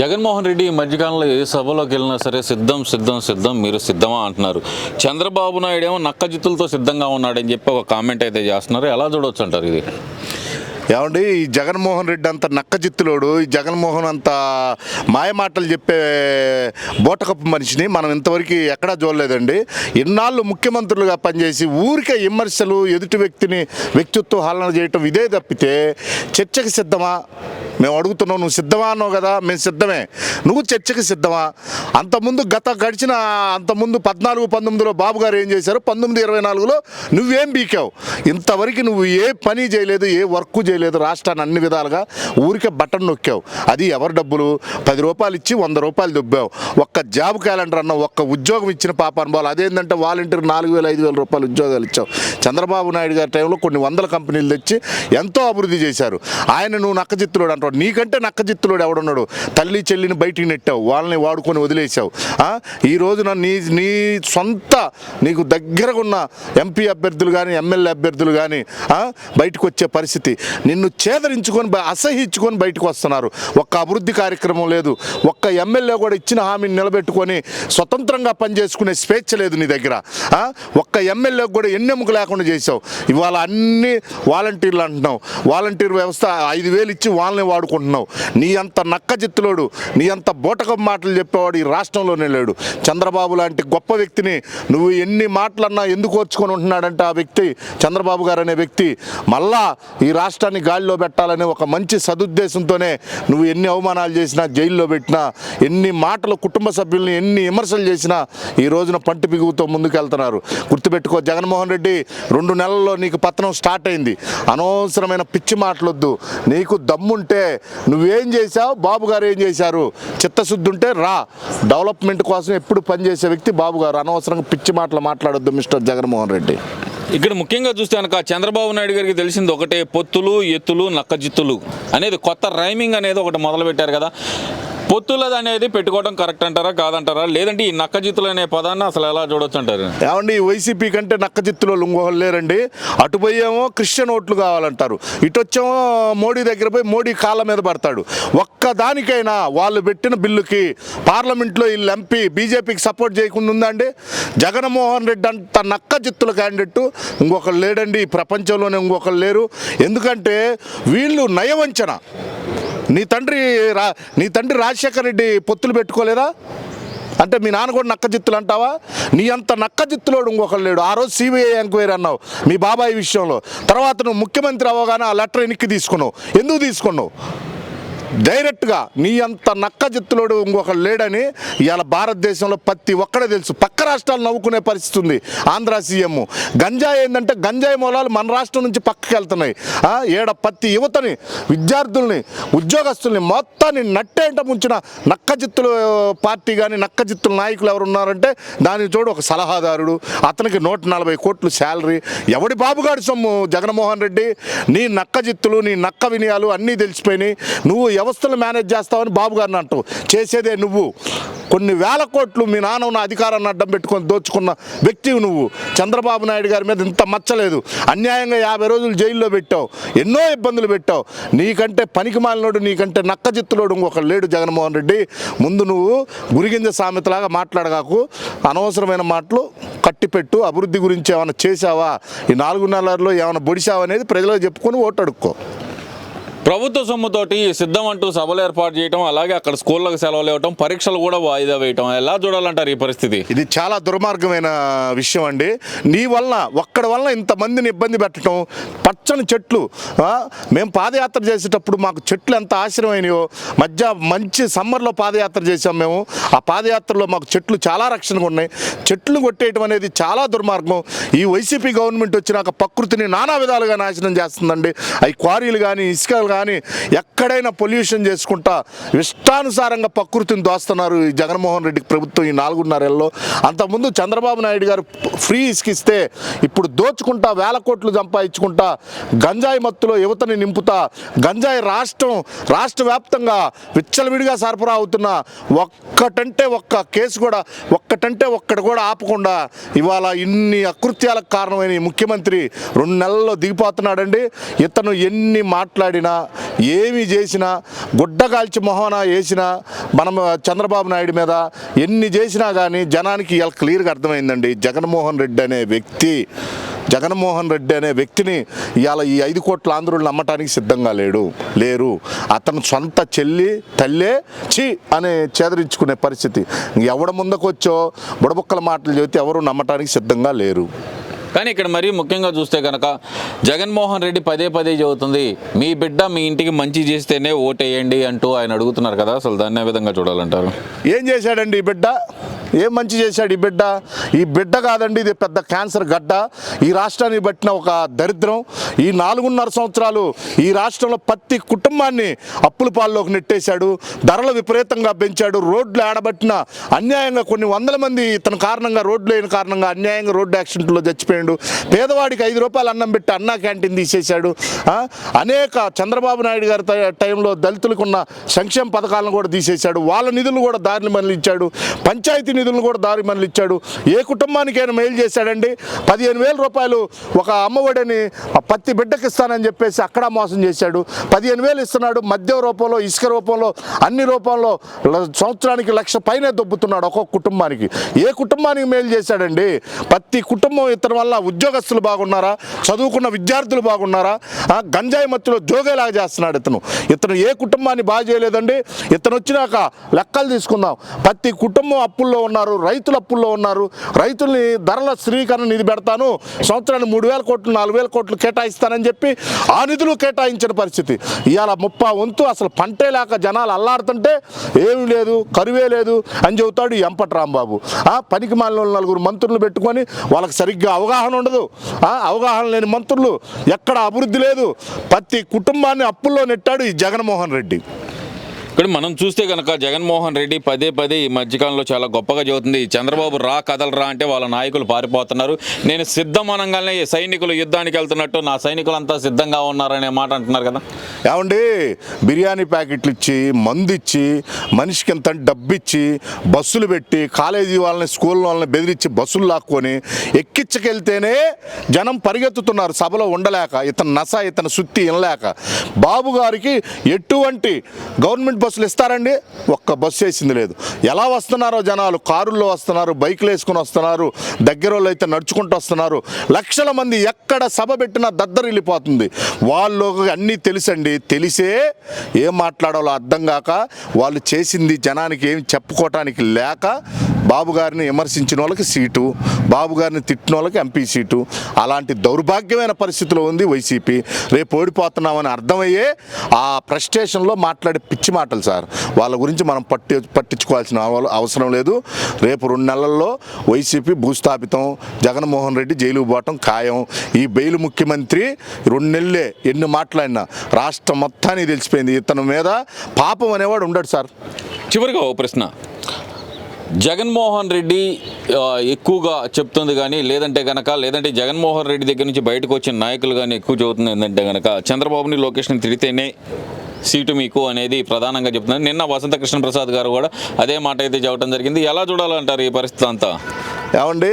జగన్మోహన్ రెడ్డి ఈ మధ్యకాలంలో ఏ సభలోకి వెళ్ళినా సరే సిద్ధం సిద్ధం సిద్ధం మీరు సిద్ధమా అంటున్నారు. చంద్రబాబు నాయుడు ఏమో నక్కజిత్తులతో సిద్ధంగా ఉన్నాడని చెప్పి ఒక కామెంట్ అయితే చేస్తున్నారు. ఎలా చూడవచ్చు అంటారు ఇది? ఏమండి ఈ జగన్మోహన్ రెడ్డి అంత నక్కజిత్తులోడు ఈ జగన్మోహన్ అంత మాయమాటలు చెప్పే బోటకప్పు మనిషిని మనం ఇంతవరకు ఎక్కడా చూడలేదండి. ఇన్నాళ్ళు ముఖ్యమంత్రులుగా పనిచేసి ఊరికే విమర్శలు ఎదుటి వ్యక్తిని వ్యక్తిత్వ హాలన చేయటం ఇదే తప్పితే చర్చకి సిద్ధమా? మేము అడుగుతున్నాం నువ్వు సిద్ధమా అన్నావు కదా మేము సిద్ధమే. నువ్వు చర్చకి సిద్ధమా? అంతకుముందు గత గడిచిన అంతకుముందు పద్నాలుగు పంతొమ్మిదిలో బాబు గారు ఏం చేశారు? పంతొమ్మిది ఇరవై నాలుగులో నువ్వేం బీకావు? ఇంతవరకు నువ్వు ఏ పని చేయలేదు ఏ వర్క్ చేయలేదు. రాష్ట్రాన్ని అన్ని విధాలుగా ఊరికే బటన్ నొక్కావు. అది ఎవరి డబ్బులు? పది రూపాయలు ఇచ్చి వంద రూపాయలు దొబ్బావు ఒక్క జాబ్ క్యాలెండర్ అన్న ఒక్క ఉద్యోగం ఇచ్చిన పాప అనుభవాలు. అదేంటంటే వాలంటీర్ నాలుగు వేల ఐదు వేల రూపాయలు ఉద్యోగాలు ఇచ్చావు. చంద్రబాబు నాయుడు గారి టైంలో కొన్ని వందల కంపెనీలు తెచ్చి ఎంతో అభివృద్ధి చేశారు. ఆయన నువ్వు నక్కజిత్తులోడు అంటాడు నీకంటే నక్కజిత్తులోడు ఎవడున్నాడు? తల్లి చెల్లిని బయటికి నెట్టావు. వాళ్ళని వాడుకొని వదిలేసావు ఆ? ఈ రోజున నీ నీ సొంత నీకు దగ్గరగా ఉన్న ఎంపీ అభ్యర్థులు కానీ ఎమ్మెల్యే అభ్యర్థులు కానీ బయటకు వచ్చే పరిస్థితి. నిన్ను చేదరించుకొని అసహించుకొని బయటకు వస్తున్నారు. ఒక్క అభివృద్ధి కార్యక్రమం లేదు. ఒక్క ఎమ్మెల్యే కూడా ఇచ్చిన హామీని నిలబెట్టుకొని స్వతంత్రంగా పనిచేసుకునే స్వేచ్ఛ లేదు నీ దగ్గర. ఒక్క ఎమ్మెల్యే కూడా ఎన్నెముక లేకుండా చేసావు ఇవాళ అన్ని వాలంటీర్లు అంటున్నావు. వాలంటీర్ వ్యవస్థ ఐదు వేలు ఇచ్చి వాళ్ళని వాడుకుంటున్నావు. నీ అంత నక్కజిత్తులోడు నీ అంత బోటకం మాటలు చెప్పేవాడు ఈ రాష్ట్రంలోనే లేడు. చంద్రబాబు లాంటి గొప్ప వ్యక్తిని నువ్వు ఎన్ని మాటలన్నా ఎందుకు ఓర్చుకొని ఉంటున్నాడంటే ఆ వ్యక్తి చంద్రబాబు గారు అనే వ్యక్తి మళ్ళా ఈ రాష్ట్రాన్ని గాలిలో పెట్టాలనే ఒక మంచి సదుద్దేశంతోనే నువ్వు ఎన్ని అవమానాలు చేసినా జైల్లో పెట్టినా ఎన్ని మాటలు కుటుంబ సభ్యుల్ని ఎన్ని విమర్శలు చేసినా ఈ రోజున పంటి పిగుతో ముందుకెళ్తున్నారు. గుర్తుపెట్టుకో జగన్మోహన్ రెడ్డి రెండు నెలల్లో నీకు పతనం స్టార్ట్ అయింది. అనవసరమైన పిచ్చి మాటలొద్దు. నీకు దమ్ముంటే నువ్వేం చేశావు? బాబు గారు ఏం చేశారు? చిత్తశుద్ధి ఉంటే రా. డెవలప్మెంట్ కోసం ఎప్పుడు పనిచేసే వ్యక్తి బాబు గారు. అనవసరంగా పిచ్చి మాటలు మాట్లాడొద్దు మిస్టర్ జగన్మోహన్ రెడ్డి. ఇక్కడ ముఖ్యంగా చూస్తే కనుక చంద్రబాబు నాయుడు గారికి తెలిసింది ఒకటే పొత్తులు ఎత్తులు నక్కజిత్తులు అనేది కొత్త రైమింగ్ అనేది ఒకటి మొదలుపెట్టారు కదా. పొత్తులది అనేది పెట్టుకోవడం కరెక్ట్ అంటారా కాదంటారా? లేదంటే ఈ నక్కజిత్తులు అనే పదాన్ని అసలు ఎలా చూడొచ్చు అంటారు ఏమండి ఈ వైసీపీ కంటే నక్కజిత్తులు ఇంకొకరు లేరండి. అటు పోయేమో క్రిస్టియన్ ఓట్లు కావాలంటారు. ఇటు వచ్చేమో మోడీ దగ్గర పోయి మోడీ కాళ్ళ మీద పడతాడు. ఒక్క దానికైనా వాళ్ళు పెట్టిన బిల్లుకి పార్లమెంట్లో వీళ్ళు ఎంపీ బీజేపీకి సపోర్ట్ చేయకుండా ఉందండి జగన్మోహన్ రెడ్డి అంత నక్కజిత్తుల క్యాండిడేట్. ఇంకొకరు లేడండి ఈ ప్రపంచంలోనే ఇంకొకరు లేరు. ఎందుకంటే వీళ్ళు నయవంచన. నీ తండ్రి రా నీ తండ్రి రాజశేఖర రెడ్డి పొత్తులు పెట్టుకోలేదా? అంటే మీ నాన్న కూడా నక్కజిత్తులు అంటావా? నీ అంత నక్కజిత్తులోడు ఇంకొకరు లేడు. ఆ రోజు సిబిఐ ఎంక్వైరీ అన్నావు మీ బాబాయ్ విషయంలో. తర్వాత నువ్వు ముఖ్యమంత్రి అవ్వగానే ఆ లెటర్ వెనక్కి తీసుకున్నావు. ఎందుకు తీసుకున్నావు? డైరెక్ట్గా నీ అంత నక్కజిత్తులోడు ఇంకొకడు లేడని ఇవాళ భారతదేశంలో ప్రతి ఒక్కడే తెలుసు. పక్క రాష్ట్రాలు నవ్వుకునే పరిస్థితి ఉంది. ఆంధ్ర సీఎం. గంజాయి ఏంటంటే గంజాయి మూలాలు మన రాష్ట్రం నుంచి పక్కకి వెళ్తున్నాయి ఏడ ప్రతి యువతని విద్యార్థుల్ని ఉద్యోగస్తుల్ని మొత్తాన్ని నట్టేంట ముంచిన నక్కజిత్తుల పార్టీ కానీ నక్కజిత్తుల నాయకులు ఎవరు ఉన్నారంటే దానికి చూడు ఒక సలహాదారుడు. అతనికి నూట నలభై కోట్లు శాలరీ. ఎవడి బాబుగాడి సొమ్ము? జగన్మోహన్ రెడ్డి. నీ నక్కజిత్తులు నీ నక్క వినయాలు అన్నీ తెలిసిపోయినాయి. నువ్వు వ్యవస్థలు మేనేజ్ చేస్తావని బాబు గారిని అంటావు. చేసేదే నువ్వు. కొన్ని వేల కోట్లు మీ నాన్న ఉన్న అధికారాన్ని అడ్డం పెట్టుకొని దోచుకున్న వ్యక్తివి నువ్వు. చంద్రబాబు నాయుడు గారి మీద ఇంత మచ్చలేదు అన్యాయంగా యాభై రోజులు జైల్లో పెట్టావు. ఎన్నో ఇబ్బందులు పెట్టావు. నీకంటే పనికి మాలినోడు నీకంటే నక్కజిత్తులోడు ఇంకొక లేడు జగన్మోహన్ రెడ్డి. ముందు నువ్వు గురిగింజ సామెతలాగా మాట్లాడగాకు అనవసరమైన మాటలు కట్టిపెట్టు అభివృద్ధి గురించి ఏమైనా చేశావా? ఈ నాలుగు నెలల్లో ఏమైనా బొడిశావా అనేది ప్రజలకు చెప్పుకొని ఓటు అడుక్కో ప్రభుత్వ సొమ్ముతోటి సిద్ధం అంటూ సభలు ఏర్పాటు చేయడం అలాగే అక్కడ స్కూళ్ళకు సెలవులు ఇవ్వటం పరీక్షలు కూడా వాయిదా వేయటం ఎలా చూడాలంటారు ఈ పరిస్థితి? ఇది చాలా దుర్మార్గమైన విషయం అండి. నీ వలన ఒక్కడి వలన ఇంతమందిని ఇబ్బంది పెట్టడం పచ్చని చెట్లు మేము పాదయాత్ర చేసేటప్పుడు మాకు చెట్లు ఎంత ఆశ్రమైనయో మధ్య మంచి సమ్మర్లో పాదయాత్ర చేసాం మేము. ఆ పాదయాత్రలో మాకు చెట్లు చాలా రక్షణగా ఉన్నాయి. చెట్లు కొట్టేయటం అనేది చాలా దుర్మార్గం. ఈ వైసీపీ గవర్నమెంట్ వచ్చినాక ప్రకృతిని నానా విధాలుగా నాశనం చేస్తుందండి. అవి క్వారీలు కానీ ఇసుకలు కానీ ఎక్కడైనా పొల్యూషన్ చేసుకుంటా ఇష్టానుసారంగా ప్రకృతిని దోస్తున్నారు ఈ జగన్మోహన్ రెడ్డి ప్రభుత్వం ఈ నాలుగున్నరేళ్ళలో. అంతకుముందు చంద్రబాబు నాయుడు గారు ఫ్రీ ఇస్కిస్తే ఇప్పుడు దోచుకుంటా వేల కోట్లు సంపాదించుకుంటా గంజాయి మత్తులో యువతని నింపుతా గంజాయి రాష్ట్రం రాష్ట్ర వ్యాప్తంగా విచ్చలవిడిగా సరఫరా అవుతున్న ఒక్కటంటే ఒక్క కేసు కూడా ఒక్కటంటే ఒక్కటి కూడా ఆపకుండా ఇవాళ ఇన్ని అకృత్యాలకు కారణమైన ముఖ్యమంత్రి రెండు నెలల్లో దిగిపోతున్నాడండి. ఇతను ఎన్ని మాట్లాడినా ఏమి చేసినా గుడ్డ కాల్చి మొహన వేసినా మనం చంద్రబాబు నాయుడు మీద ఎన్ని చేసినా కానీ జనానికి ఇలా క్లియర్గా అర్థమైందండి. జగన్మోహన్ రెడ్డి అనే వ్యక్తి జగన్మోహన్ రెడ్డి అనే వ్యక్తిని ఇవాళ ఈ ఐదు కోట్ల ఆంధ్రులు నమ్మటానికి సిద్ధంగా లేడు లేరు. అతను సొంత చెల్లి తల్లే చి అనే చేదరించుకునే పరిస్థితి. ఎవడ ముందుకొచ్చో బుడబుక్కల మాటలు చెబితే ఎవరు నమ్మటానికి సిద్ధంగా లేరు. కానీ ఇక్కడ మరీ ముఖ్యంగా చూస్తే కనుక జగన్మోహన్ రెడ్డి పదే పదే చెబుతుంది మీ బిడ్డ మీ ఇంటికి మంచి చేస్తేనే ఓటేయండి అంటూ ఆయన అడుగుతున్నారు కదా అసలు దాన్ని ఏ విధంగా చూడాలంటారు? ఏం చేశాడండి ఈ బిడ్డ? ఏం మంచి చేశాడు ఈ బిడ్డ? ఈ బిడ్డ కాదండి ఇది పెద్ద క్యాన్సర్ గడ్డ. ఈ రాష్ట్రాన్ని పట్టిన ఒక దరిద్రం. ఈ నాలుగున్నర సంవత్సరాలు ఈ రాష్ట్రంలో ప్రతి కుటుంబాన్ని అప్పుల పాల్లోకి నెట్టేశాడు ధరలు విపరీతంగా పెంచాడు రోడ్లు ఆడబట్టిన అన్యాయంగా కొన్ని వందల మంది ఇతని కారణంగా రోడ్లు లేని కారణంగా అన్యాయంగా రోడ్డు యాక్సిడెంట్లో చచ్చిపోయాడు. పేదవాడికి ఐదు రూపాయలు అన్నం పెట్టి అన్నా క్యాంటీన్ తీసేశాడు. అనేక చంద్రబాబు నాయుడు గారి టైంలో దళితులకు ఉన్న సంక్షేమ పథకాలను కూడా తీసేశాడు. వాళ్ళ నిధులు కూడా దారిని మళ్ళించాడు పంచాయతీ నిధులను కూడా దారి మళ్ళించాడు ఏ కుటుంబానికైనా మెయిల్ చేశాడండి? పదిహేను వేల రూపాయలు ఒక అమ్మఒడిని పత్తి బిడ్డకి ఇస్తానని చెప్పేసి అక్కడ మోసం చేశాడు. పదిహేను వేలు ఇస్తున్నాడు మద్యం రూపంలో ఇసుక రూపంలో అన్ని రూపంలో సంవత్సరానికి లక్ష పైనే దొబ్బుతున్నాడు ఒక్కొక్క కుటుంబానికి. ఏ కుటుంబానికి మేలు చేశాడండి? ప్రతి కుటుంబం ఇతని వల్ల ఉద్యోగస్తులు బాగున్నారా? చదువుకున్న విద్యార్థులు బాగున్నారా? గంజాయి మత్తులో జోగేలాగా చేస్తున్నాడు ఇతను. ఇతను ఏ కుటుంబాన్ని బాగా చేయలేదండి? ఇతను వచ్చినాక లెక్కలు తీసుకుందాం. ప్రతి కుటుంబం అప్పుల్లో ఉన్న ఉన్నారు రైతులు అప్పుల్లో ఉన్నారు. రైతుల్ని ధరల స్థిరీకరణ నిధి పెడతాను. సంవత్సరానికి మూడు వేల కోట్లు నాలుగు వేల కోట్లు కేటాయిస్తానని చెప్పి ఆ నిధులు కేటాయించిన పరిస్థితి. ఇవాళ ముప్పా వంతు అసలు పంటే లేక జనాలు అల్లాడుతుంటే ఏమీ లేదు కరువే లేదు అని చెబుతాడు ఈ ఎంపటి రాంబాబు ఆ పనికి మాలిన నలుగురు మంత్రులు పెట్టుకొని వాళ్ళకి సరిగ్గా అవగాహన ఉండదు. ఆ అవగాహన లేని మంత్రులు ఎక్కడ అభివృద్ధి లేదు. ప్రతి కుటుంబాన్ని అప్పుల్లో నెట్టాడు ఈ జగన్మోహన్ రెడ్డి. ఇక్కడ మనం చూస్తే కనుక జగన్మోహన్ రెడ్డి పదే పదే ఈ మధ్యకాలంలో చాలా గొప్పగా చెబుతుంది చంద్రబాబు రా కదలరా అంటే వాళ్ళ నాయకులు పారిపోతున్నారు. నేను సిద్ధం అనగానే సైనికులు యుద్ధానికి వెళ్తున్నట్టు నా సైనికులంతా సిద్ధంగా ఉన్నారనే మాట అంటున్నారు కదా. ఏమండి? బిర్యానీ ప్యాకెట్లు ఇచ్చి మందు ఇచ్చి మనిషికి ఇంత డబ్బు ఇచ్చి బస్సులు పెట్టి కాలేజీ వాళ్ళని స్కూల్ వాళ్ళని బెదిరించి బస్సులు లాక్కొని ఎక్కించకెళ్తేనే జనం పరిగెత్తుతున్నారు. సభలో ఉండలేక ఇతను నస ఇతను సుత్తి వినలేక. బాబు గారికి ఎటువంటి గవర్నమెంట్ బస్సులు ఇస్తారండి? ఒక్క బస్సు వేసింది లేదు. ఎలా వస్తున్నారో జనాలు? కారుల్లో వస్తున్నారు బైకులు వేసుకుని వస్తున్నారు దగ్గర వాళ్ళు అయితే నడుచుకుంటూ వస్తున్నారు. లక్షల మంది ఎక్కడ సభ పెట్టినా దద్దరిల్లిపోతుంది. వాళ్ళు అన్నీ తెలుసండి. తెలిసే ఏం మాట్లాడాలో అర్థం కాక వాళ్ళు చేసింది జనానికి ఏం చెప్పుకోవటానికి లేక బాబు గారిని విమర్శించిన వాళ్ళకి సీటు బాబు గారిని తిట్టిన వాళ్ళకి ఎంపీ సీటు. అలాంటి దౌర్భాగ్యమైన పరిస్థితిలో ఉంది వైసీపీ. రేపు ఓడిపోతున్నామని అర్థమయ్యే ఆ ఫ్రస్ట్రేషన్లో మాట్లాడే పిచ్చి మాటలు సార్. వాళ్ళ గురించి మనం పట్టి పట్టించుకోవాల్సిన అవ- అవసరం లేదు. రేపు రెండు నెలల్లో వైసీపీ భూస్థాపితం జగన్మోహన్ రెడ్డి జైలు పోవటం ఖాయం. ఈ బెయిల్ ముఖ్యమంత్రి రెండు నెలలే ఎన్ని మాట్లాడినా రాష్ట్రం మొత్తానికి తెలిసిపోయింది. ఇతని మీద పాపం అనేవాడు ఉండడు సార్. చివరిగా ఓ ప్రశ్న. జగన్మోహన్ రెడ్డి ఎక్కువగా చెప్తుంది కానీ లేదంటే గనక లేదంటే జగన్మోహన్ రెడ్డి దగ్గర నుంచి బయటకు వచ్చిన నాయకులు కానీ ఎక్కువ చెబుతుంది ఏంటంటే కనుక చంద్రబాబుని లోకేష్ని తిరిగితేనే సీటు మీకు అనేది ప్రధానంగా చెప్తున్నారు. నిన్న వసంత కృష్ణ ప్రసాద్ గారు కూడా అదే మాట అయితే చెప్పడం జరిగింది. ఎలా చూడాలంటారు ఈ పరిస్థితి అంతా? ఏమండి?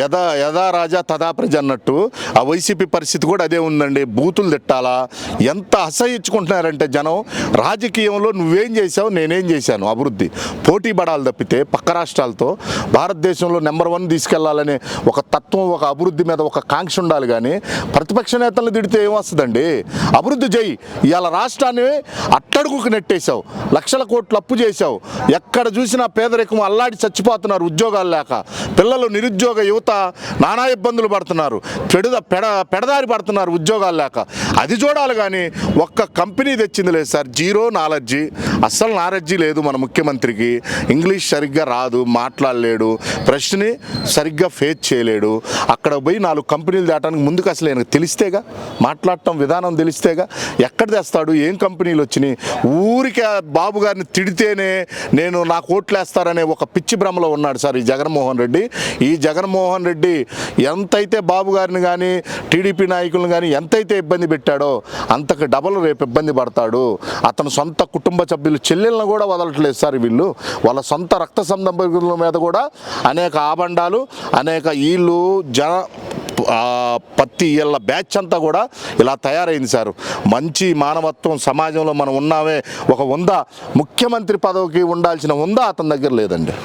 యథా యథా రాజా తథా ప్రజ అన్నట్టు ఆ వైసీపీ పరిస్థితి కూడా అదే ఉందండి. బూతులు తిట్టాలా? ఎంత అసహించుకుంటున్నారంటే జనం రాజకీయంలో నువ్వేం చేసావు నేనేం చేశాను అభివృద్ధి. పోటీ పడాలి తప్పితే పక్క రాష్ట్రాలతో భారతదేశంలో నెంబర్ వన్ తీసుకెళ్ళాలనే ఒక తత్వం ఒక అభివృద్ధి మీద ఒక కాంక్ష ఉండాలి కానీ ప్రతిపక్ష నేతలను తిడితే ఏమొస్తుందండి అభివృద్ధి చేయి ఇవాళ రాష్ట్రాన్ని అట్టడుగుకు నెట్టేశావు. లక్షల కోట్లు అప్పు చేశావు. ఎక్కడ చూసినా పేదరికం అల్లాడి చచ్చిపోతున్నారు ఉద్యోగాలు లేక. పిల్లలు నిరుద్యోగ యువత నానా ఇబ్బందులు పడుతున్నారు. పెడద పెడ పెడదారి పడుతున్నారు ఉద్యోగాలు లేక. అది చూడాలి కానీ ఒక్క కంపెనీ తెచ్చింది లేదు సార్. Zero knowledge. అస్సలు నాలెడ్జీ లేదు మన ముఖ్యమంత్రికి. ఇంగ్లీష్ సరిగ్గా రాదు మాట్లాడలేడు. ప్రశ్నని సరిగ్గా ఫేస్ చేయలేడు. అక్కడ పోయి నాలుగు కంపెనీలు దాటానికి ముందుకు అసలు ఆయనకు తెలిస్తేగా మాట్లాడటం విధానం తెలిస్తేగా ఎక్కడ తెస్తాడు ఏం కంపెనీలు వచ్చినాయి? ఊరికే బాబు గారిని తిడితేనే నేను నాకు ఓట్లేస్తారనే ఒక పిచ్చి భ్రమలో ఉన్నాడు సార్ ఈ జగన్మోహన్ రెడ్డి. ఈ జగన్మోహన్ రెడ్డి ఎంతైతే బాబు గారిని కానీ టీడీపీ నాయకులను కానీ ఎంతైతే ఇబ్బంది పెట్టాడో అంతకు డబల్ రేపు ఇబ్బంది పడతాడు. అతను సొంత కుటుంబ సభ్యులు చెల్లెలను కూడా వదలట్లేదు సార్ వీళ్ళు. వాళ్ళ సొంత రక్త సంబంధికుల మీద కూడా అనేక ఆబండాలు అనేక వీళ్ళు జన పత్తి ఇళ్ళ బ్యాచ్ అంతా కూడా ఇలా తయారైంది సార్. మంచి మానవత్వం సమాజంలో మనం ఉన్నామే. ఒక ఉందా ముఖ్యమంత్రి పదవికి ఉండాల్సిన ఉందా అతని దగ్గర లేదండి.